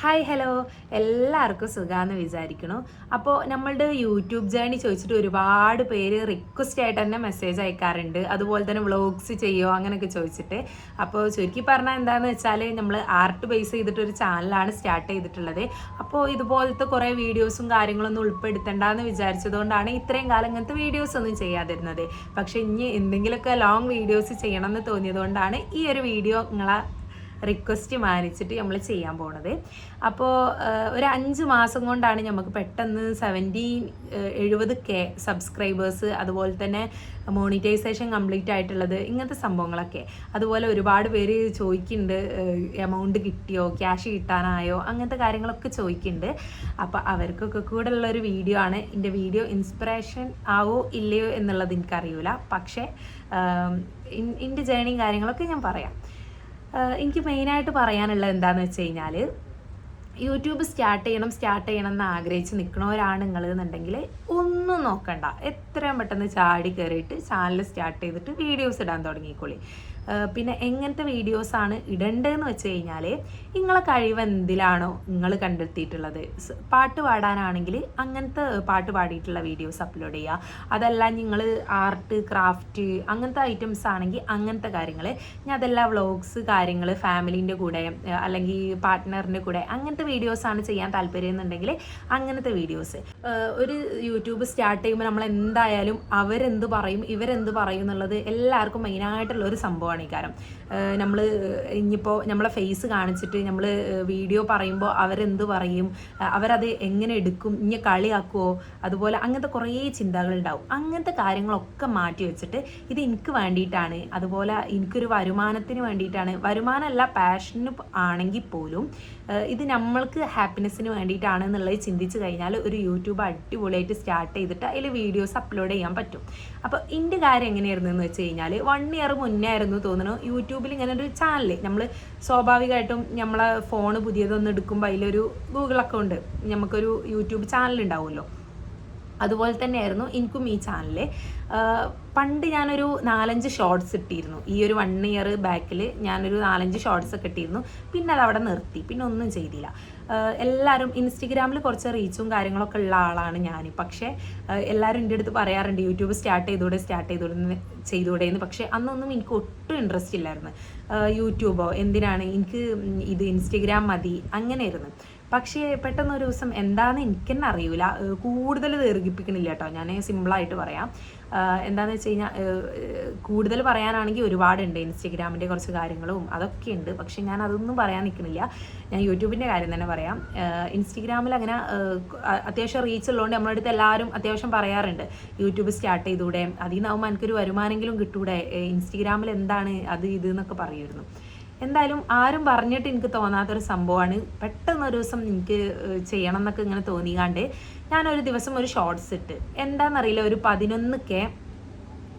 Hi hello എല്ലാവർക്കും സുഖമാന്ന് വിചാരിക്കണു അപ്പോൾ നമ്മളുടെ യൂട്യൂബ് ജേണി ചോദിച്ചിട്ട് ഒരുപാട് പേര് റിക്വസ്റ്റ് ആയിട്ട് തന്നെ മെസ്സേജ് അയക്കാറുണ്ട്. അതുപോലെ തന്നെ വ്ളോഗ്സ് ചെയ്യുമോ അങ്ങനെയൊക്കെ ചോദിച്ചിട്ട്. അപ്പോൾ ചുരുക്കി പറഞ്ഞാൽ എന്താണെന്ന് വെച്ചാൽ നമ്മൾ ആർട്ട് ബേസ് ചെയ്തിട്ടൊരു ചാനലാണ് സ്റ്റാർട്ട് ചെയ്തിട്ടുള്ളത്. അപ്പോൾ ഇതുപോലത്തെ കുറേ വീഡിയോസും കാര്യങ്ങളൊന്നും ഉൾപ്പെടുത്തണ്ടെന്ന് വിചാരിച്ചതുകൊണ്ടാണ് ഇത്രയും കാലം ഇങ്ങനത്തെ വീഡിയോസ് ഒന്നും ചെയ്യാതിരുന്നത്. പക്ഷേ ഇനി എന്തെങ്കിലുമൊക്കെ ലോങ് വീഡിയോസ് ചെയ്യണമെന്ന് തോന്നിയതുകൊണ്ടാണ് ഈ ഒരു വീഡിയോ നിങ്ങളെ റിക്വസ്റ്റ് മാനിച്ചിട്ട് നമ്മൾ ചെയ്യാൻ പോണത്. അപ്പോൾ ഒരു അഞ്ച് മാസം കൊണ്ടാണ് നമുക്ക് പെട്ടെന്ന് സെവന്റീൻ എഴുപത് കെ സബ്സ്ക്രൈബേഴ്സ് അതുപോലെ തന്നെ മോണിറ്റൈസേഷൻ കംപ്ലീറ്റ് ആയിട്ടുള്ളത് ഇങ്ങനത്തെ സംഭവങ്ങളൊക്കെ. അതുപോലെ ഒരുപാട് പേര് ചോദിക്കുന്നുണ്ട് എമൗണ്ട് കിട്ടിയോ ക്യാഷ് കിട്ടാനായോ അങ്ങനത്തെ കാര്യങ്ങളൊക്കെ ചോദിക്കുന്നുണ്ട് അപ്പോൾ അവർക്കൊക്കെ കൂടെ ഉള്ള ഒരു വീഡിയോ ആണ്. എന്റെ വീഡിയോ ഇൻസ്പിറേഷൻ ആവോ ഇല്ലയോ എന്നുള്ളത് എനിക്കറിയില്ല പക്ഷേ എന്റെ ജേണിയും കാര്യങ്ങളൊക്കെ ഞാൻ പറയാം. എനിക്ക് മെയിനായിട്ട് പറയാനുള്ളത് എന്താണെന്ന് വെച്ച് കഴിഞ്ഞാൽ യൂട്യൂബ് സ്റ്റാർട്ട് ചെയ്യണം സ്റ്റാർട്ട് ചെയ്യണം എന്ന് ആഗ്രഹിച്ച് നിൽക്കണവരാണ് നിങ്ങൾ എന്നുണ്ടെങ്കിൽ ഒന്നും നോക്കണ്ട. എത്രയും പെട്ടെന്ന് ചാടി കയറിയിട്ട് ചാനൽ സ്റ്റാർട്ട് ചെയ്തിട്ട് വീഡിയോസ് ഇടാൻ തുടങ്ങിക്കോളി. പിന്നെ എങ്ങനത്തെ വീഡിയോസാണ് ഇടേണ്ടതെന്ന് വെച്ച് കഴിഞ്ഞാൽ നിങ്ങളെ കഴിവ് എന്തിലാണോ നിങ്ങൾ കണ്ടെത്തിയിട്ടുള്ളത്. പാട്ട് പാടാനാണെങ്കിൽ അങ്ങനത്തെ പാട്ട് പാടിയിട്ടുള്ള വീഡിയോസ് അപ്ലോഡ് ചെയ്യുക അതല്ല നിങ്ങൾ ആർട്ട് ക്രാഫ്റ്റ് അങ്ങനത്തെ ഐറ്റംസ് ആണെങ്കിൽ അങ്ങനത്തെ കാര്യങ്ങൾ ഞാൻ അതെല്ലാം വ്ളോഗ്സ് കാര്യങ്ങൾ ഫാമിലീന്റെ കൂടെ അല്ലെങ്കിൽ പാർട്ട്ണറിന്റെ കൂടെ അങ്ങനത്തെ വീഡിയോസാണ് ചെയ്യാൻ താല്പര്യം എന്നുണ്ടെങ്കിൽ അങ്ങനത്തെ വീഡിയോസ് ഒരു യൂട്യൂബ് സ്റ്റാർട്ട് ചെയ്യുമ്പോൾ നമ്മൾ എന്തായാലും അവരെന്ത് പറയും ഇവരെന്ത് പറയും എന്നുള്ളത് എല്ലാവർക്കും മെയിനായിട്ടുള്ള ഒരു സംഭവമാണ് ഈ കാര്യം നമ്മൾ ഇനിയിപ്പോൾ നമ്മളെ ഫേസ് കാണിച്ചിട്ട് നമ്മൾ വീഡിയോ പറയുമ്പോൾ അവരെന്ത് പറയും? അവരത് എങ്ങനെ എടുക്കും? ഇനി കളിയാക്കുമോ അതുപോലെ അങ്ങനത്തെ കുറേ ചിന്തകളുണ്ടാവും. അങ്ങനത്തെ കാര്യങ്ങളൊക്കെ മാറ്റി വെച്ചിട്ട് ഇത് എനിക്ക് വേണ്ടിയിട്ടാണ്. അതുപോലെ എനിക്കൊരു വരുമാനത്തിന് വേണ്ടിയിട്ടാണ്. വരുമാനമല്ല പാഷന് ആണെങ്കിൽ പോലും ഇത് നമ്മൾക്ക് ഹാപ്പിനെസ്സിന് വേണ്ടിയിട്ടാണ് എന്നുള്ളത് ചിന്തിച്ച് കഴിഞ്ഞാൽ ഒരു യൂട്യൂബ് അടിപൊളിയായിട്ട് സ്റ്റാർട്ട് ചെയ്തിട്ട് അതിൽ വീഡിയോസ് അപ്ലോഡ് ചെയ്യാൻ പറ്റും. അപ്പോൾ എന്റെ കാര്യം എങ്ങനെയായിരുന്നു എന്ന് വെച്ച് കഴിഞ്ഞാൽ വൺ ഇയർ മുന്നേ ആയിരുന്നു തോന്നുന്നു. യൂട്യൂബിൽ ഇങ്ങനെ ഒരു ചാനൽ നമ്മൾ സ്വാഭാവികമായിട്ടും നമ്മളെ ഫോൺ പുതിയതൊന്ന് എടുക്കുമ്പോൾ അതിലൊരു ഗൂഗിൾ അക്കൗണ്ട് നമുക്കൊരു യൂട്യൂബ് ചാനൽ ഉണ്ടാവുമല്ലോ അതുപോലെ തന്നെയായിരുന്നു എനിക്കും ഈ ചാനൽ പണ്ട് ഞാനൊരു നാലഞ്ച് ഷോർട്സ് ഇട്ടിരുന്നു. ഈ ഒരു വൺ ഇയർ ബാക്കിൽ ഞാനൊരു നാലഞ്ച് ഷോർട്സ് ഒക്കെ ഇട്ടിരുന്നു. പിന്നെ അത് അവിടെ നിർത്തി. പിന്നെ ഒന്നും ചെയ്തില്ല. എല്ലാവരും ഇൻസ്റ്റഗ്രാമിൽ കുറച്ച് റീച്ചും കാര്യങ്ങളൊക്കെ ഉള്ള ആളാണ് ഞാൻ പക്ഷേ എല്ലാവരും എന്റെ അടുത്ത് പറയാറുണ്ട് യൂട്യൂബ് സ്റ്റാർട്ട് ചെയ്തൂടെ സ്റ്റാർട്ട് ചെയ്തൂടെ ചെയ്തൂടെ എന്ന് പക്ഷേ അന്നൊന്നും എനിക്ക് ഒട്ടും ഇൻട്രസ്റ്റ് ഇല്ലായിരുന്നു. യൂട്യൂബോ എന്തിനാണ്? എനിക്ക് ഇത് ഇൻസ്റ്റഗ്രാം മതി അങ്ങനെയായിരുന്നു. പക്ഷേ പെട്ടെന്ന് ഒരു ദിവസം എന്താണെന്ന് എനിക്ക് തന്നെ അറിയില്ല കൂടുതൽ ദീർഘിപ്പിക്കണില്ല കേട്ടോ. ഞാൻ സിമ്പിളായിട്ട് പറയാം. എന്താന്ന് വെച്ച് കഴിഞ്ഞാൽ കൂടുതൽ പറയാനാണെങ്കിൽ ഒരുപാടുണ്ട്. ഇൻസ്റ്റഗ്രാമിന്റെ കുറച്ച് കാര്യങ്ങളും അതൊക്കെ ഉണ്ട് പക്ഷേ ഞാൻ അതൊന്നും പറയാൻ നിൽക്കുന്നില്ല ഞാൻ യൂട്യൂബിന്റെ കാര്യം തന്നെ പറയാം. ഇൻസ്റ്റഗ്രാമിൽ അങ്ങനെ അത്യാവശ്യം റീച്ച് ഉള്ളതുകൊണ്ട് നമ്മുടെ അടുത്ത് എല്ലാവരും അത്യാവശ്യം പറയാറുണ്ട്. യൂട്യൂബ് സ്റ്റാർട്ട് ചെയ്തൂടെ? അതിൽ നിന്നാവുമ്പോൾ എനിക്കൊരു വരുമാനമെങ്കിലും കിട്ടൂടെ? ഇൻസ്റ്റഗ്രാമിൽ എന്താണ് അത് ഇത് എന്നൊക്കെ പറയുമായിരുന്നു. എന്തായാലും ആരും പറഞ്ഞിട്ട് എനിക്ക് തോന്നാത്തൊരു സംഭവമാണ്. പെട്ടെന്ന് ഒരു ദിവസം എനിക്ക് ചെയ്യണം എന്നൊക്കെ ഇങ്ങനെ തോന്നിക്കാണ്ട് ഞാനൊരു ദിവസം ഒരു ഷോർട്സ് ഇട്ട്. എന്താണെന്നറിയില്ല ഒരു പതിനൊന്ന് കെ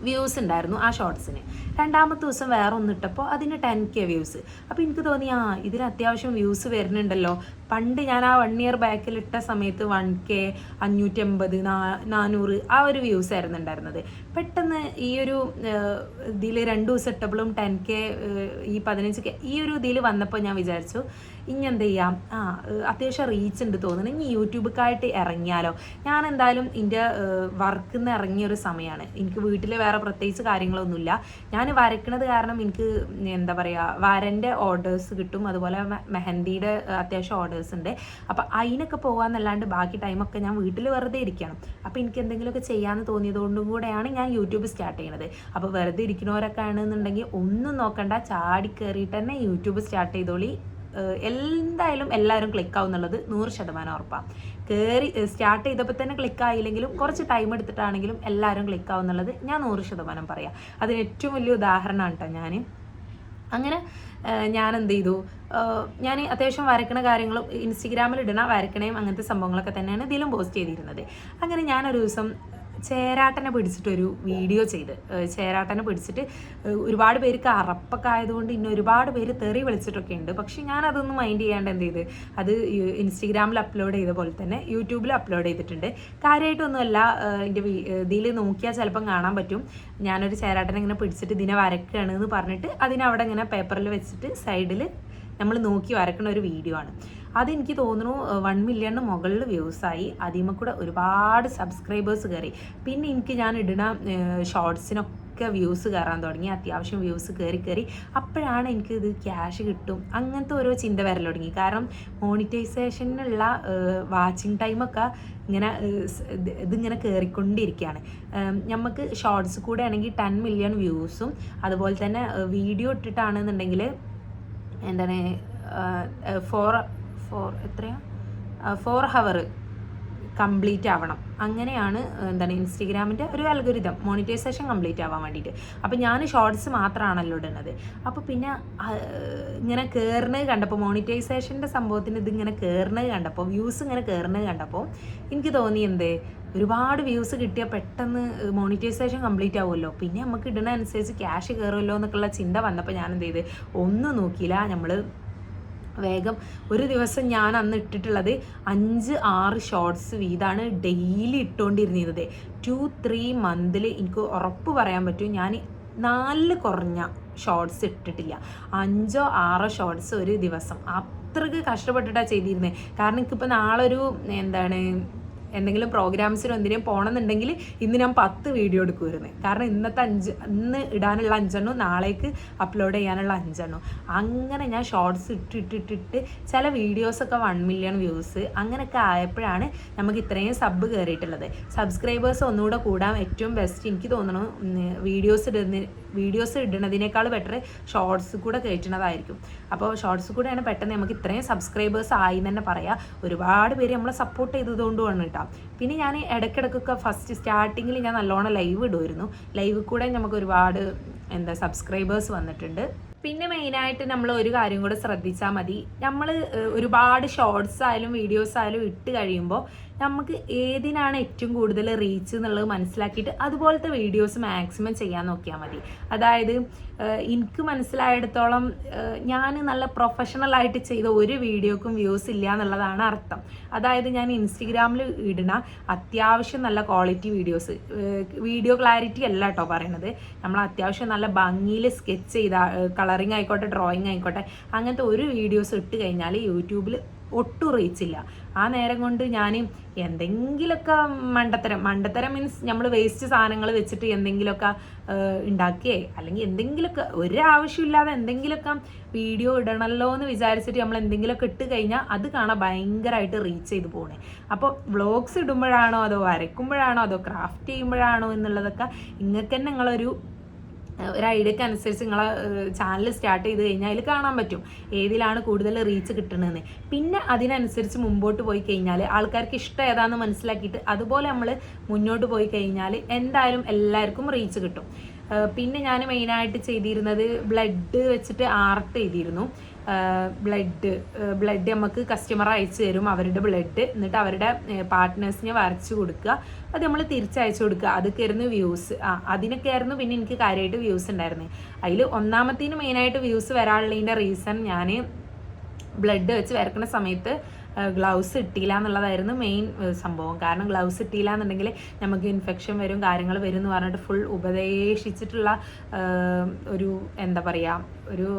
വ്യൂസ് ഉണ്ടായിരുന്നു ആ ഷോർട്സിന് രണ്ടാമത്തെ ദിവസം വേറെ ഒന്നിട്ടപ്പോൾ അതിന് ടെൻ കെ വ്യൂസ് അപ്പോൾ എനിക്ക് തോന്നി ആ ഇതിന് അത്യാവശ്യം വ്യൂസ് വരുന്നുണ്ടല്ലോ. പണ്ട് ഞാൻ ആ വൺ ഇയർ ബാക്കിൽ ഇട്ട സമയത്ത് വൺ കെ അഞ്ഞൂറ്റി അമ്പത് നാനൂറ് ആ ഒരു വ്യൂസ് ആയിരുന്നു ഉണ്ടായിരുന്നത്. പെട്ടെന്ന് ഈ ഒരു ഇതിൽ രണ്ട് ദിവസം ഇട്ടപ്പോഴും ടെൻ കെ ഈ പതിനഞ്ച് കെ ഈ ഒരു ഇതിൽ വന്നപ്പോൾ ഞാൻ വിചാരിച്ചു ഇനി എന്ത് ചെയ്യാം? ആ അത്യാവശ്യം റീച്ച് ഉണ്ട് തോന്നുന്നു. ഇനി യൂട്യൂബിലേക്കായിട്ട് ഇറങ്ങിയാലോ? ഞാൻ എന്തായാലും എന്റെ വർക്കിൽ നിന്ന് ഇറങ്ങിയ ഒരു സമയമാണ്. എനിക്ക് വീട്ടിൽ വേറെ പ്രത്യേകിച്ച് കാര്യങ്ങളൊന്നുമില്ല. ഞാൻ വരയ്ക്കണത് കാരണം എനിക്ക് എന്താ പറയുക വരന്റെ ഓർഡേഴ്സ് കിട്ടും. അതുപോലെ മെഹന്തിയുടെ അത്യാവശ്യം ഉണ്ട്. അപ്പോൾ അതിനൊക്കെ പോകാമെന്നല്ലാണ്ട് ബാക്കി ടൈമൊക്കെ ഞാൻ വീട്ടിൽ വെറുതെ ഇരിക്കണം. അപ്പോൾ എനിക്ക് എന്തെങ്കിലുമൊക്കെ ചെയ്യാമെന്ന് തോന്നിയതുകൊണ്ടും കൂടെയാണ് ഞാൻ യൂട്യൂബ് സ്റ്റാർട്ട് ചെയ്യണത്. അപ്പോൾ വെറുതെ ഇരിക്കുന്നവരൊക്കെ ആണെന്നുണ്ടെങ്കിൽ ഒന്നും നോക്കണ്ട. ചാടി കയറിയിട്ട് തന്നെ യൂട്യൂബ് സ്റ്റാർട്ട് ചെയ്തോളി. എന്തായാലും എല്ലാവരും ക്ലിക്ക് ആവും എന്നുള്ളത് നൂറ് ശതമാനം ഉറപ്പാണ് കയറി സ്റ്റാർട്ട് ചെയ്തപ്പോൾ തന്നെ ക്ലിക്ക് ആയില്ലെങ്കിലും കുറച്ച് ടൈം എടുത്തിട്ടാണെങ്കിലും എല്ലാവരും ക്ലിക്ക് ആവും എന്നുള്ളത് ഞാൻ നൂറ് ശതമാനം പറയാം. അതിന് ഏറ്റവും വലിയ ഉദാഹരണമാണ് കേട്ടോ ഞാൻ അങ്ങനെ ഞാൻ എന്ത് ചെയ്തു? ഞാൻ അത്യാവശ്യം വരക്കണ കാര്യങ്ങളും ഇൻസ്റ്റഗ്രാമിൽ ഇടണ വരക്കണയും അങ്ങനത്തെ സംഭവങ്ങളൊക്കെ തന്നെയാണ് ഇതിലും പോസ്റ്റ് ചെയ്തിരുന്നത്. അങ്ങനെ ഞാനൊരു ദിവസം ചേരാട്ടനെ പിടിച്ചിട്ടൊരു വീഡിയോ ചെയ്ത്. ചേരാട്ടനെ പിടിച്ചിട്ട് ഒരുപാട് പേർക്ക് അറപ്പൊക്കെ ആയതുകൊണ്ട് ഇന്ന് ഒരുപാട് പേര് തെറി വിളിച്ചിട്ടൊക്കെ ഉണ്ട്. പക്ഷെ ഞാൻ അതൊന്നും മൈൻഡ് ചെയ്യാണ്ട് എന്ത് ചെയ്ത് അത് ഇൻസ്റ്റഗ്രാമിൽ അപ്ലോഡ് ചെയ്ത പോലെ തന്നെ യൂട്യൂബിൽ അപ്ലോഡ് ചെയ്തിട്ടുണ്ട്. കാര്യമായിട്ടൊന്നുമല്ല എന്റെ ഇതിൽ നോക്കിയാൽ ചിലപ്പം കാണാൻ പറ്റും. ഞാനൊരു ചേരാട്ടനെ ഇങ്ങനെ പിടിച്ചിട്ട് ഇതിനെ വരക്കുകയാണ് എന്ന് പറഞ്ഞിട്ട് അതിനവിടെ ഇങ്ങനെ പേപ്പറിൽ വെച്ചിട്ട് സൈഡിൽ നമ്മൾ നോക്കി വരക്കുന്ന ഒരു വീഡിയോ ആണ്. അതെനിക്ക് തോന്നുന്നു വൺ മില്യണിന് മുകളിൽ വ്യൂസായി അതിമ കൂടെ ഒരുപാട് സബ്സ്ക്രൈബേഴ്സ് കയറി പിന്നെ എനിക്ക് ഞാൻ ഇടുന്ന ഷോർട്സിനൊക്കെ ഒക്കെ വ്യൂസ് കയറാൻ തുടങ്ങി. അത്യാവശ്യം വ്യൂസ് കയറി കയറി അപ്പോഴാണ് എനിക്ക് ഇത് ക്യാഷ് കിട്ടും. അങ്ങനത്തെ ഓരോ ചിന്ത വരൽ തുടങ്ങി. കാരണം മോണിറ്റൈസേഷനുള്ള വാച്ചിങ് ടൈമൊക്കെ ഇങ്ങനെ ഇതിങ്ങനെ കയറിക്കൊണ്ടിരിക്കുകയാണ് നമുക്ക് ഷോർട്സ് കൂടെ ആണെങ്കിൽ ടെൻ മില്യൺ വ്യൂസും അതുപോലെ തന്നെ വീഡിയോ ഇട്ടിട്ടാണെന്നുണ്ടെങ്കിൽ എന്താണ് ഫോർ ഫോർ എത്രയാണ് ഫോർ ഹവർ കംപ്ലീറ്റ് ആവണം. അങ്ങനെയാണ് എന്താണ് ഇൻസ്റ്റഗ്രാമിന്റെ ഒരു അൽഗുരിതം മോണിറ്റൈസേഷൻ കംപ്ലീറ്റ് ആവാൻ വേണ്ടിയിട്ട്. അപ്പോൾ ഞാൻ ഷോർട്സ് മാത്രമാണല്ലോ ഇടുന്നത്. അപ്പോൾ പിന്നെ ഇങ്ങനെ കയറുന്നത് കണ്ടപ്പോൾ മോണിറ്റൈസേഷന്റെ സംഭവത്തിന് ഇതിങ്ങനെ കയറുന്നത് കണ്ടപ്പോൾ വ്യൂസ് ഇങ്ങനെ കയറുന്നത് കണ്ടപ്പോൾ എനിക്ക് തോന്നി എന്തേ? ഒരുപാട് വ്യൂസ് കിട്ടിയാൽ പെട്ടെന്ന് മോണിറ്റൈസേഷൻ കംപ്ലീറ്റ് ആവുമല്ലോ. പിന്നെ നമുക്ക് ഇടുന്ന അനുസരിച്ച് ക്യാഷ് കയറുമല്ലോ എന്നൊക്കെയുള്ള ചിന്ത വന്നപ്പോൾ ഞാൻ എന്ത് ചെയ്ത്? ഒന്നും നോക്കിയില്ല നമ്മൾ വേഗം ഒരു ദിവസം ഞാൻ അന്ന് ഇട്ടിട്ടുള്ളത് അഞ്ച് ആറ് ഷോർട്സ് വീതാണ് ഡെയിലി ഇട്ടുകൊണ്ടിരുന്നത് ടു ത്രീ മന്തിൽ എനിക്ക് ഉറപ്പ് പറയാൻ പറ്റും ഞാൻ നാല് കുറഞ്ഞ ഷോർട്സ് ഇട്ടിട്ടില്ല. അഞ്ചോ ആറോ ഷോർട്സ് ഒരു ദിവസം. അത്രയ്ക്ക് കഷ്ടപ്പെട്ടിട്ടാണ് ചെയ്തിരുന്നത് കാരണം എനിക്കിപ്പോൾ നാളെ ഒരു എന്താണ് എന്തെങ്കിലും പ്രോഗ്രാംസിനോ എന്തിനും പോകണമെന്നുണ്ടെങ്കിൽ ഇന്ന് ഞാൻ പത്ത് വീഡിയോ എടുക്കുമായിരുന്നു കാരണം ഇന്നത്തെ അഞ്ച് ഇന്ന് ഇടാനുള്ള അഞ്ചെണ്ണം നാളേക്ക് അപ്ലോഡ് ചെയ്യാനുള്ള അഞ്ചെണ്ണം. അങ്ങനെ ഞാൻ ഷോർട്സ് ഇട്ടിട്ടിട്ടിട്ട് ചില വീഡിയോസൊക്കെ വൺ മില്യൺ വ്യൂസ് അങ്ങനെയൊക്കെ ആയപ്പോഴാണ് നമുക്ക് ഇത്രയും സബ് കയറിയിട്ടുള്ളത് സബ്സ്ക്രൈബേഴ്സ് ഒന്നുകൂടെ കൂടാൻ ഏറ്റവും ബെസ്റ്റ് എനിക്ക് തോന്നുന്നു വീഡിയോസ് ഇടുന്ന വീഡിയോസ് ഇടുന്നതിനേക്കാൾ ബെറ്റർ ഷോർട്സ് കൂടെ കയറ്റുന്നതായിരിക്കും അപ്പോൾ ഷോർട്സ് കൂടെയാണ് പെട്ടെന്ന് നമുക്ക് ഇത്രയും സബ്സ്ക്രൈബേഴ്സ് ആയി എന്ന് തന്നെ പറയാം. ഒരുപാട് പേര് നമ്മളെ സപ്പോർട്ട് ചെയ്തതുകൊണ്ടുമാണ് കേട്ടോ. പിന്നെ ഞാൻ ഇടയ്ക്കിടയ്ക്കൊക്കെ ഫസ്റ്റ് സ്റ്റാർട്ടിങ്ങിൽ ഞാൻ നല്ലോണം ലൈവ് ഇടുമായിരുന്നു ലൈവ് കൂടെ നമുക്ക് ഒരുപാട് എന്താ സബ്സ്ക്രൈബേഴ്സ് വന്നിട്ടുണ്ട്. പിന്നെ മെയിനായിട്ട് നമ്മൾ ഒരു കാര്യം കൂടെ ശ്രദ്ധിച്ചാൽ മതി. നമ്മൾ ഒരുപാട് ഷോർട്സ് ആയാലും വീഡിയോസ് ആയാലും ഇട്ട് കഴിയുമ്പോൾ നമുക്ക് ഏതിനാണ് ഏറ്റവും കൂടുതൽ റീച്ച് എന്നുള്ളത് മനസ്സിലാക്കിയിട്ട് അതുപോലത്തെ വീഡിയോസ് മാക്സിമം ചെയ്യാൻ നോക്കിയാൽ മതി. അതായത് എനിക്ക് മനസ്സിലായിടത്തോളം ഞാൻ നല്ല പ്രൊഫഷണൽ ആയിട്ട് ചെയ്ത ഒരു വീഡിയോക്കും വ്യൂസ് ഇല്ല എന്നുള്ളതാണ് അർത്ഥം. അതായത് ഞാൻ ഇൻസ്റ്റഗ്രാമിൽ ഇടുന്ന അത്യാവശ്യം നല്ല ക്വാളിറ്റി വീഡിയോസ് വീഡിയോ ക്ലാരിറ്റി അല്ല കേട്ടോ പറയണത്. നമ്മൾ അത്യാവശ്യം നല്ല ഭംഗിയിൽ സ്കെച്ച് ചെയ്ത കളറിങ് ആയിക്കോട്ടെ ഡ്രോയിങ് ആയിക്കോട്ടെ അങ്ങനത്തെ ഒരു വീഡിയോസ് ഇട്ട് കഴിഞ്ഞാൽ യൂട്യൂബിൽ ഒട്ടും റീച്ചില്ല ആ നേരം കൊണ്ട് ഞാൻ എന്തെങ്കിലുമൊക്കെ മണ്ടത്തരം മണ്ടത്തരം മീൻസ് നമ്മൾ വേസ്റ്റ് സാധനങ്ങൾ വെച്ചിട്ട് എന്തെങ്കിലുമൊക്കെ ഉണ്ടാക്കിയേ അല്ലെങ്കിൽ എന്തെങ്കിലുമൊക്കെ ഒരാവശ്യമില്ലാതെ എന്തെങ്കിലുമൊക്കെ വീഡിയോ ഇടണമല്ലോ എന്ന് വിചാരിച്ചിട്ട് നമ്മൾ എന്തെങ്കിലുമൊക്കെ ഇട്ട് കഴിഞ്ഞാൽ അത് കാണാൻ ഭയങ്കരമായിട്ട് റീച്ച് ചെയ്ത് പോകണേ അപ്പോൾ വ്ളോഗ്സ് ഇടുമ്പോഴാണോ അതോ വരയ്ക്കുമ്പോഴാണോ അതോ ക്രാഫ്റ്റ് ചെയ്യുമ്പോഴാണോ എന്നുള്ളതൊക്കെ ഇങ്ങനെ തന്നെ നിങ്ങളൊരു ഒരു ഐഡിയക്ക് അനുസരിച്ച് നിങ്ങളെ ചാനൽ സ്റ്റാർട്ട് ചെയ്ത് കഴിഞ്ഞാൽ അതിൽ കാണാൻ പറ്റും. ഏതിലാണ് കൂടുതൽ റീച്ച് കിട്ടണതെന്ന് പിന്നെ അതിനനുസരിച്ച് മുമ്പോട്ട് പോയി കഴിഞ്ഞാൽ ആൾക്കാർക്ക് ഇഷ്ടം ഏതാണെന്ന് മനസ്സിലാക്കിയിട്ട് അതുപോലെ നമ്മൾ മുന്നോട്ട് പോയി കഴിഞ്ഞാൽ എന്തായാലും എല്ലാവർക്കും റീച്ച് കിട്ടും. പിന്നെ ഞാൻ മെയിനായിട്ട് ചെയ്തിരുന്നത് ബ്ലഡ് വെച്ചിട്ട് ആർട്ട് ചെയ്തിരുന്നു. ബ്ലഡ് ബ്ലഡ് നമുക്ക് കസ്റ്റമർ അയച്ചു തരും അവരുടെ ബ്ലഡ്. എന്നിട്ട് അവരുടെ പാർട്ട്നേഴ്സിനെ വരച്ചു കൊടുക്കുക. അത് നമ്മൾ തിരിച്ചയച്ചു കൊടുക്കുക. അതൊക്കെ ആയിരുന്നു വ്യൂസ് ആ അതിനൊക്കെ ആയിരുന്നു പിന്നെ എനിക്ക് കാര്യമായിട്ട് വ്യൂസ് ഉണ്ടായിരുന്നത് അതിൽ ഒന്നാമത്തേന് മെയിനായിട്ട് വ്യൂസ് വരാനുള്ളതിന്റെ റീസൺ ഞാൻ ബ്ലഡ് വെച്ച് വരക്കുന്ന സമയത്ത് ഗ്ലൗസ് ഇട്ടില്ല എന്നുള്ളതായിരുന്നു മെയിൻ സംഭവം. കാരണം ഗ്ലൗസ് ഇട്ടില്ല എന്നുണ്ടെങ്കിൽ നമുക്ക് ഇൻഫെക്ഷൻ വരും കാര്യങ്ങൾ വരും എന്ന് പറഞ്ഞിട്ട് ഫുൾ ഉപദേശിച്ചിട്ടുള്ള ഒരു എന്താ പറയുക ഒരു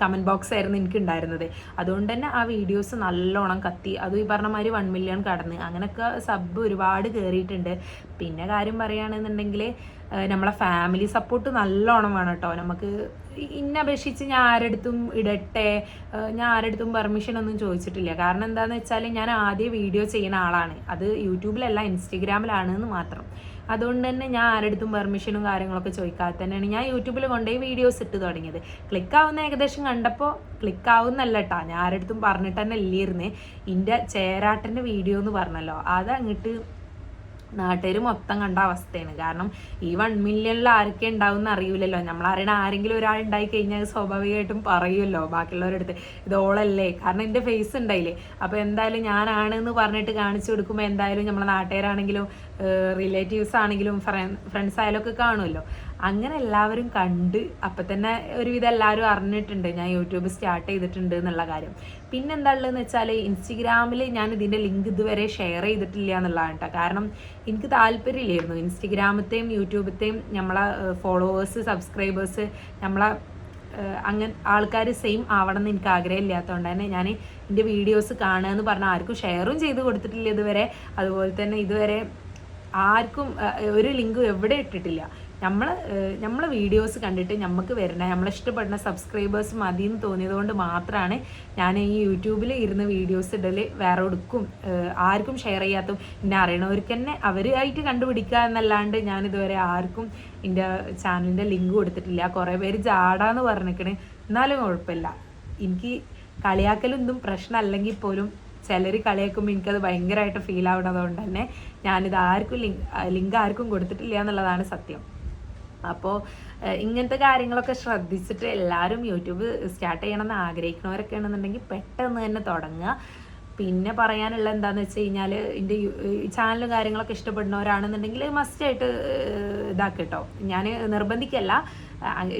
കമന്റ് ബോക്സ് ആയിരുന്നു എനിക്ക് ഉണ്ടായിരുന്നത് അതുകൊണ്ട് തന്നെ ആ വീഡിയോസ് നല്ലോണം കത്തി. അതും ഈ പറഞ്ഞ മാതിരി വൺ മില്യൺ കടന്ന്. അങ്ങനെയൊക്കെ സബ് ഒരുപാട് കയറിയിട്ടുണ്ട് പിന്നെ കാര്യം പറയുകയാണെന്നുണ്ടെങ്കിൽ നമ്മളെ ഫാമിലി സപ്പോർട്ട് നല്ലോണം വേണം കേട്ടോ. നമുക്ക് ഇന്ന അപേക്ഷിച്ച് ഞാൻ ആരെടുത്തും ഇടട്ടെ ഞാൻ ആരെടുത്തും പെർമിഷൻ ഒന്നും ചോദിച്ചിട്ടില്ല. കാരണം എന്താണെന്ന് വെച്ചാൽ ഞാൻ ആദ്യം വീഡിയോ ചെയ്യുന്ന ആളാണ്. അത് യൂട്യൂബിലല്ല ഇൻസ്റ്റഗ്രാമിലാണ് എന്ന് മാത്രം. അതുകൊണ്ട് തന്നെ ഞാൻ ആരെടുത്തും പെർമിഷനും കാര്യങ്ങളൊക്കെ ചോദിക്കാതെ തന്നെയാണ് ഞാൻ യൂട്യൂബിൽ കൊണ്ടുപോയി വീഡിയോസ് ഇട്ട് തുടങ്ങിയത്. ക്ലിക്കാവുന്ന ഏകദേശം കണ്ടപ്പോൾ ക്ലിക്കാവുന്നല്ല കേട്ടോ ഞാൻ ആരെടുത്തും പറഞ്ഞിട്ട് തന്നെ ഇല്ലായിരുന്നേ എന്റെ ചേരാട്ടന്റെ വീഡിയോ എന്ന് പറഞ്ഞല്ലോ. അത് അങ്ങോട്ട് നാട്ടുകാർ മൊത്തം കണ്ട അവസ്ഥയാണ്. കാരണം ഈ വൺ മില്യണിൽ ആരൊക്കെ ഉണ്ടാവും എന്ന് അറിയില്ലല്ലോ നമ്മൾ അറിയണ ആരെങ്കിലും ഒരാൾ ഉണ്ടായി കഴിഞ്ഞാൽ സ്വാഭാവികമായിട്ടും പറയുമല്ലോ ബാക്കിയുള്ളവരടുത്ത് ഇത് ഓളല്ലേ? കാരണം എന്റെ ഫേസ് ഉണ്ടായില്ലേ അപ്പോൾ എന്തായാലും ഞാനാണ് എന്ന് പറഞ്ഞിട്ട് കാണിച്ചു കൊടുക്കുമ്പോൾ എന്തായാലും നമ്മളെ നാട്ടുകാരാണെങ്കിലും റിലേറ്റീവ്സ് ആണെങ്കിലും ഫ്രണ്ട്സ് ആയാലും ഒക്കെ കാണുമല്ലോ അങ്ങനെ എല്ലാവരും കണ്ട് അപ്പം തന്നെ ഒരുവിധം എല്ലാവരും അറിഞ്ഞിട്ടുണ്ട്. ഞാൻ യൂട്യൂബ് സ്റ്റാർട്ട് ചെയ്തിട്ടുണ്ട് എന്നുള്ള കാര്യം. പിന്നെ എന്താ ഉള്ളതെന്ന് വെച്ചാൽ ഇൻസ്റ്റഗ്രാമിൽ ഞാൻ ഇതിന്റെ ലിങ്ക് ഇതുവരെ ഷെയർ ചെയ്തിട്ടില്ല എന്നുള്ളതാണ് കേട്ടോ. കാരണം എനിക്ക് താല്പര്യമില്ലായിരുന്നു. ഇൻസ്റ്റഗ്രാമത്തെയും യൂട്യൂബത്തെയും നമ്മളെ ഫോളോവേഴ്സ് സബ്സ്ക്രൈബേഴ്സ് നമ്മളെ അങ്ങനെ ആൾക്കാർ സെയിം ആവണം എന്ന് എനിക്ക് ആഗ്രഹമില്ലാത്തതുകൊണ്ട് തന്നെ ഞാൻ എന്റെ വീഡിയോസ് കാണുക എന്ന് പറഞ്ഞാൽ ആർക്കും ഷെയറും ചെയ്ത് കൊടുത്തിട്ടില്ല ഇതുവരെ. അതുപോലെ തന്നെ ഇതുവരെ ആർക്കും ഒരു ലിങ്കും എവിടെ ഇട്ടിട്ടില്ല. നമ്മൾ നമ്മളെ വീഡിയോസ് കണ്ടിട്ട് നമുക്ക് വരുന്ന നമ്മളെ ഇഷ്ടപ്പെടുന്ന സബ്സ്ക്രൈബേഴ്സ് മതി എന്ന് തോന്നിയതുകൊണ്ട് മാത്രമാണ് ഞാൻ ഈ യൂട്യൂബിൽ ഇരുന്ന് വീഡിയോസ് ഇടൽ വേറെ എടുക്കും ആർക്കും ഷെയർ ചെയ്യാത്തും. എന്നെ അറിയണവർക്ക് തന്നെ അവരായിട്ട് കണ്ടുപിടിക്കുക എന്നല്ലാണ്ട് ഞാനിതുവരെ ആർക്കും എന്റെ ചാനലിന്റെ ലിങ്ക് കൊടുത്തിട്ടില്ല. കുറേ പേര് ജാടാന്ന് പറഞ്ഞിരിക്കണ് എന്നാലും കുഴപ്പമില്ല എനിക്ക് കളിയാക്കലൊന്നും പ്രശ്നമല്ലെങ്കിൽ പോലും ചിലർ കളിയാക്കുമ്പോൾ എനിക്കത് ഭയങ്കരമായിട്ട് ഫീൽ ആവണതുകൊണ്ട് തന്നെ ഞാനിത് ആർക്കും ലിങ്ക് ലിങ്ക് ആർക്കും കൊടുത്തിട്ടില്ല എന്നുള്ളതാണ് സത്യം. അപ്പോൾ ഇങ്ങനത്തെ കാര്യങ്ങളൊക്കെ ശ്രദ്ധിച്ചിട്ട് എല്ലാവരും യൂട്യൂബ് സ്റ്റാർട്ട് ചെയ്യണമെന്ന് ആഗ്രഹിക്കുന്നവരൊക്കെ ആണെന്നുണ്ടെങ്കിൽ പെട്ടെന്ന് തന്നെ തുടങ്ങുക. പിന്നെ പറയാനുള്ള എന്താന്ന് വെച്ച് കഴിഞ്ഞാൽ എന്റെ ചാനലും കാര്യങ്ങളൊക്കെ ഇഷ്ടപ്പെടുന്നവരാണെന്നുണ്ടെങ്കിൽ മസ്റ്റ് ആയിട്ട് മസ്റ്റായിട്ട് കേട്ടോ ഞാൻ നിർബന്ധിക്കല്ല.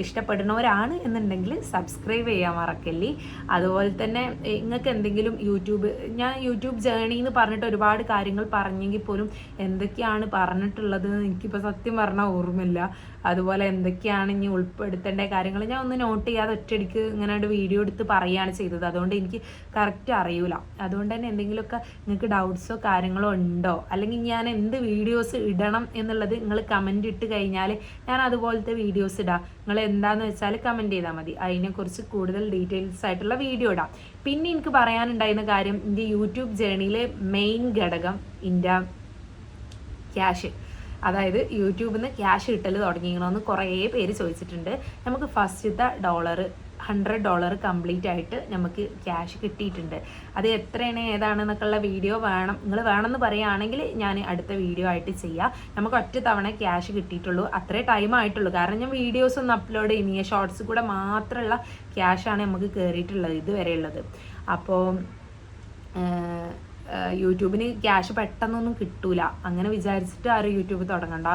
ഇഷ്ടപ്പെടുന്നവരാണ് എന്നുണ്ടെങ്കിൽ സബ്സ്ക്രൈബ് ചെയ്യാൻ മറക്കല്ലേ. അതുപോലെ തന്നെ നിങ്ങൾക്ക് എന്തെങ്കിലും യൂട്യൂബ് ഞാൻ യൂട്യൂബ് ജേണി എന്ന് പറഞ്ഞിട്ട് ഒരുപാട് കാര്യങ്ങൾ പറഞ്ഞെങ്കിൽ പോലും എന്തൊക്കെയാണ് പറഞ്ഞിട്ടുള്ളത് എനിക്കിപ്പോൾ സത്യം പറഞ്ഞാൽ ഓർമ്മയില്ല. അതുപോലെ എന്തൊക്കെയാണ് ഇനി ഉൾപ്പെടുത്തേണ്ട കാര്യങ്ങൾ. ഞാൻ ഒന്ന് നോട്ട് ചെയ്യാതെ ഒറ്റയടിക്ക് ഇങ്ങനെ വീഡിയോ എടുത്ത് പറയുകയാണ് ചെയ്തത്. അതുകൊണ്ട് എനിക്ക് കറക്റ്റ് അറിയൂല. അതുകൊണ്ട് തന്നെ എന്തെങ്കിലുമൊക്കെ നിങ്ങൾക്ക് ഡൗട്ട്സോ കാര്യങ്ങളോ ഉണ്ടോ? അല്ലെങ്കിൽ ഞാൻ എന്ത് വീഡിയോസ് ഇടണം എന്നുള്ളത് നിങ്ങൾ കമന്റ് ഇട്ട് കഴിഞ്ഞാൽ ഞാൻ അതുപോലത്തെ വീഡിയോസ് ഇടാം. നിങ്ങൾ എന്താന്ന് വെച്ചാൽ കമന്റ് ചെയ്താൽ മതി. അതിനെക്കുറിച്ച് കൂടുതൽ ഡീറ്റെയിൽസ് ആയിട്ടുള്ള വീഡിയോ ഇടാം. പിന്നെ എനിക്ക് പറയാനുണ്ടായിരുന്ന കാര്യം എന്റെ യൂട്യൂബ് ജേണിയിലെ മെയിൻ ഘടകം എന്റെ ക്യാഷ് അതായത് യൂട്യൂബിൽ നിന്ന് ക്യാഷ് കിട്ടൽ തുടങ്ങിക്കണമെന്ന് കുറേ പേര് ചോദിച്ചിട്ടുണ്ട്. നമുക്ക് ഫസ്റ്റത്തെ ഡോളർ ഹൺഡ്രഡ് ഡോളർ കംപ്ലീറ്റ് ആയിട്ട് നമുക്ക് ക്യാഷ് കിട്ടിയിട്ടുണ്ട്. അത് എത്രയാണ് ഏതാണെന്നൊക്കെയുള്ള വീഡിയോ വേണം. നിങ്ങൾ വേണമെന്ന് പറയുകയാണെങ്കിൽ ഞാൻ അടുത്ത വീഡിയോ ആയിട്ട് ചെയ്യാം. നമുക്ക് ഒറ്റ തവണ ക്യാഷ് കിട്ടിയിട്ടുള്ളൂ. അത്രേ ടൈം ആയിട്ടുള്ളൂ. കാരണം ഞാൻ വീഡിയോസ് ഒന്നും അപ്ലോഡ് ചെയ്യുന്നില്ല. ഷോർട്സ് കൂടെ മാത്രമുള്ള ക്യാഷാണ് നമുക്ക് കയറിയിട്ടുള്ളത് ഇതുവരെയുള്ളത്. അപ്പോൾ യൂട്യൂബിന് ക്യാഷ് പെട്ടെന്നൊന്നും കിട്ടൂല. അങ്ങനെ വിചാരിച്ചിട്ട് ആരും യൂട്യൂബ് തുടങ്ങണ്ട.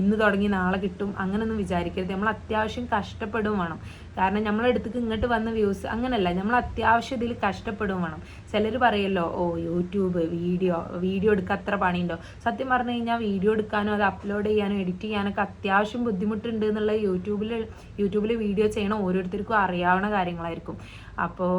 ഇന്ന് തുടങ്ങി നാളെ കിട്ടും. അങ്ങനെയൊന്നും വിചാരിക്കരുത്. നമ്മൾ അത്യാവശ്യം കഷ്ടപ്പെടും വേണം. കാരണം നമ്മളെ അടുത്തേക്ക് ഇങ്ങോട്ട് വന്ന വ്യൂസ് അങ്ങനല്ല. നമ്മൾ അത്യാവശ്യം ഇതിൽ കഷ്ടപ്പെടും വേണം. ചിലർ പറയല്ലോ ഓ യൂട്യൂബ് വീഡിയോ വീഡിയോ എടുക്കാൻ അത്ര പണിയുണ്ടോ? സത്യം പറഞ്ഞു കഴിഞ്ഞാൽ വീഡിയോ എടുക്കാനോ അത് അപ്ലോഡ് ചെയ്യാനോ എഡിറ്റ് ചെയ്യാനൊക്കെ അത്യാവശ്യം ബുദ്ധിമുട്ടുണ്ട് എന്നുള്ള യൂട്യൂബിൽ യൂട്യൂബിൽ വീഡിയോ ചെയ്യണം ഓരോരുത്തർക്കും അറിയാവുന്ന കാര്യങ്ങളായിരിക്കും. അപ്പോൾ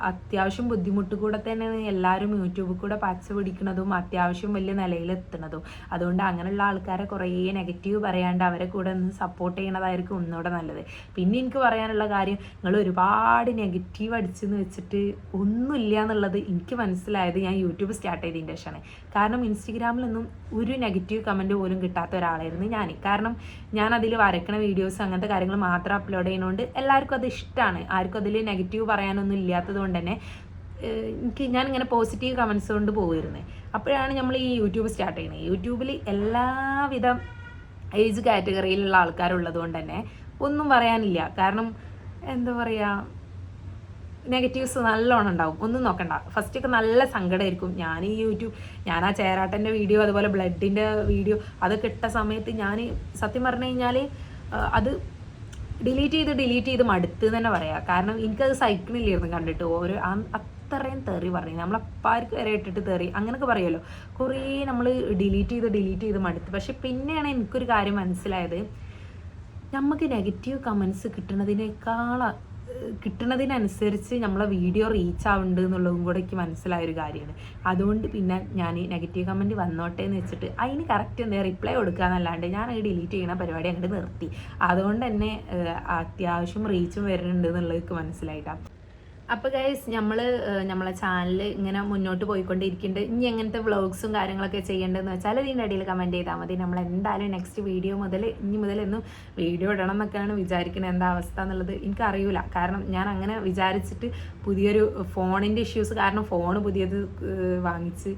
അത്യാവശ്യം ബുദ്ധിമുട്ട് കൂടെ തന്നെ എല്ലാവരും യൂട്യൂബിൽ കൂടെ പച്ച പിടിക്കുന്നതും അത്യാവശ്യം വലിയ നിലയിലെത്തുന്നതും അതുകൊണ്ട് അങ്ങനെയുള്ള ആൾക്കാരെ കുറേ നെഗറ്റീവ് പറയാണ്ട് അവരെ കൂടെ ഒന്ന് സപ്പോർട്ട് ചെയ്യണതായിരിക്കും ഒന്നുകൂടെ നല്ലത്. പിന്നെ എനിക്ക് പറയാനുള്ള കാര്യം നിങ്ങൾ ഒരുപാട് നെഗറ്റീവ് അടിച്ചെന്ന് വെച്ചിട്ട് ഒന്നുമില്ല എന്നുള്ളത് എനിക്ക് മനസ്സിലായത് ഞാൻ യൂട്യൂബ് സ്റ്റാർട്ട് ചെയ്തതിന്റെ ശേഷമാണ്. കാരണം ഇൻസ്റ്റഗ്രാമിലൊന്നും ഒരു നെഗറ്റീവ് കമന്റ് പോലും കിട്ടാത്ത ഒരാളായിരുന്നു ഞാൻ കാരണം ഞാൻ അതിൽ വരക്കണ വീഡിയോസ് അങ്ങനത്തെ കാര്യങ്ങൾ മാത്രം അപ്ലോഡ് ചെയ്യുന്നതുകൊണ്ട് എല്ലാവർക്കും അത് ഇഷ്ടമാണ്. ആർക്കും അതിൽ നെഗറ്റീവ് പറയാനൊന്നും ഇല്ലാത്തത് കൊണ്ട് തന്നെ എനിക്ക് ഞാൻ ഇങ്ങനെ പോസിറ്റീവ് കമൻസ് കൊണ്ട് പോകുമായിരുന്നേ അപ്പോഴാണ് നമ്മൾ ഈ യൂട്യൂബ് സ്റ്റാർട്ട് ചെയ്യുന്നത് യൂട്യൂബിൽ എല്ലാവിധ ഏജ് കാറ്റഗറിയിലുള്ള ആൾക്കാരുള്ളത് കൊണ്ട് തന്നെ ഒന്നും പറയാനില്ല. കാരണം എന്താ പറയുക നെഗറ്റീവ്സ് നല്ലോണം ഉണ്ടാവും. ഒന്നും നോക്കണ്ട. ഫസ്റ്റൊക്കെ നല്ല സങ്കടമായിരിക്കും ഞാൻ ഈ യൂട്യൂബ് ഞാൻ ആ ചേരാട്ടന്റെ വീഡിയോ അതുപോലെ ബ്ലഡിന്റെ വീഡിയോ അതൊക്കെ ഇട്ട സമയത്ത് ഞാൻ സത്യം പറഞ്ഞു കഴിഞ്ഞാൽ അത് ഡിലീറ്റ് ചെയ്ത് ഡിലീറ്റ് ചെയ്ത് മടുത്ത് തന്നെ പറയാം. കാരണം എനിക്കത് സഹിക്കണില്ലായിരുന്നു കണ്ടിട്ട്. ഒരു അത്രയും തെറി പറഞ്ഞു നമ്മളപ്പാർക്ക് വരെ ഇട്ടിട്ട് തെറി. അങ്ങനെയൊക്കെ പറയുമല്ലോ. കുറേ നമ്മൾ ഡിലീറ്റ് ചെയ്ത് ഡിലീറ്റ് ചെയ്ത് മടുത്ത്. പക്ഷെ പിന്നെയാണ് എനിക്കൊരു കാര്യം മനസ്സിലായത്. നമുക്ക് നെഗറ്റീവ് കമൻസ് കിട്ടുന്നതിനേക്കാൾ കിട്ടുന്നതിനനുസരിച്ച് നമ്മളെ വീഡിയോ റീച്ച് ആവുന്നുണ്ട് എന്നുള്ളതും കൂടെ എനിക്ക് മനസ്സിലായ ഒരു കാര്യമാണ്. അതുകൊണ്ട് പിന്നെ ഞാൻ നെഗറ്റീവ് കമന്റ് വന്നോട്ടെ എന്ന് വെച്ചിട്ട് അതിന് കറക്റ്റ് എന്താ റിപ്ലൈ കൊടുക്കുക എന്നല്ലാണ്ട് ഞാൻ അത് ഡിലീറ്റ് ചെയ്യുന്ന പരിപാടി അങ്ങോട്ട് നിർത്തി. അതുകൊണ്ട് തന്നെ അത്യാവശ്യം റീച്ചും വരുന്നുണ്ട് എന്നുള്ളത് മനസ്സിലായിട്ടാണ് അപ്പോൾ ഗൈസ് നമ്മൾ നമ്മളെ ചാനൽ ഇങ്ങനെ മുന്നോട്ട് പോയിക്കൊണ്ടിരിക്കുന്നുണ്ട് ഇനി എങ്ങനത്തെ വ്ളോഗ്സും കാര്യങ്ങളൊക്കെ ചെയ്യേണ്ടതെന്ന് വെച്ചാൽ ഇതിന്റെ ഇടയിൽ കമന്റ് ചെയ്താൽ മതി. നമ്മൾ എന്തായാലും നെക്സ്റ്റ് വീഡിയോ മുതൽ ഇനി മുതൽ എന്നും വീഡിയോ ഇടണം എന്നൊക്കെയാണ് വിചാരിക്കുന്നത് എന്താ അവസ്ഥ എന്നുള്ളത് എനിക്കറിയില്ല കാരണം ഞാൻ അങ്ങനെ വിചാരിച്ചിട്ട് പുതിയൊരു ഫോണിന്റെ ഇഷ്യൂസ് കാരണം ഫോൺ പുതിയത് വാങ്ങിച്ച്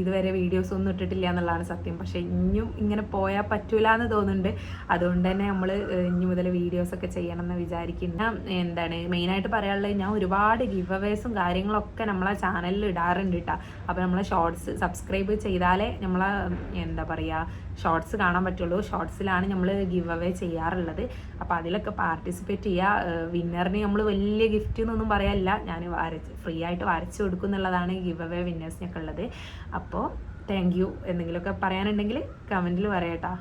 ഇതുവരെ വീഡിയോസ് ഒന്നും ഇട്ടിട്ടില്ല എന്നുള്ളതാണ് സത്യം. പക്ഷേ ഇനിയും ഇങ്ങനെ പോയാൽ പറ്റൂല എന്ന് തോന്നുന്നുണ്ട്. അതുകൊണ്ട് തന്നെ നമ്മൾ ഇനി മുതൽ വീഡിയോസൊക്കെ ചെയ്യണം എന്ന് വിചാരിക്കുന്ന. എന്താണ് മെയിനായിട്ട് പറയാനുള്ളത് ഞാൻ ഒരുപാട് ഗിവ് കാര്യങ്ങളൊക്കെ നമ്മളെ ചാനലിൽ ഇടാറുണ്ട് കേട്ടോ അപ്പോൾ നമ്മളെ ഷോർട്സ് സബ്സ്ക്രൈബ് ചെയ്താലേ നമ്മളെ എന്താ പറയുക ഷോർട്സ് കാണാൻ പറ്റുള്ളൂ. ഷോർട്സിലാണ് നമ്മൾ ഗിവ് അവേ ചെയ്യാറുള്ളത്. അപ്പോൾ അതിലൊക്കെ പാർട്ടിസിപ്പേറ്റ് ചെയ്യുക വിന്നറിന് നമ്മൾ വലിയ ഗിഫ്റ്റ് എന്നൊന്നും പറയാനില്ല ഞാൻ വരച്ച് ഫ്രീ ആയിട്ട് വരച്ച് കൊടുക്കും എന്നുള്ളതാണ് ഗിവ് അവേ വിന്നേഴ്സിനൊക്കെ ഉള്ളത്. അപ്പോൾ താങ്ക് യു എന്തെങ്കിലുമൊക്കെ പറയാനുണ്ടെങ്കിൽ കമന്റിൽ പറയാട്ടോ.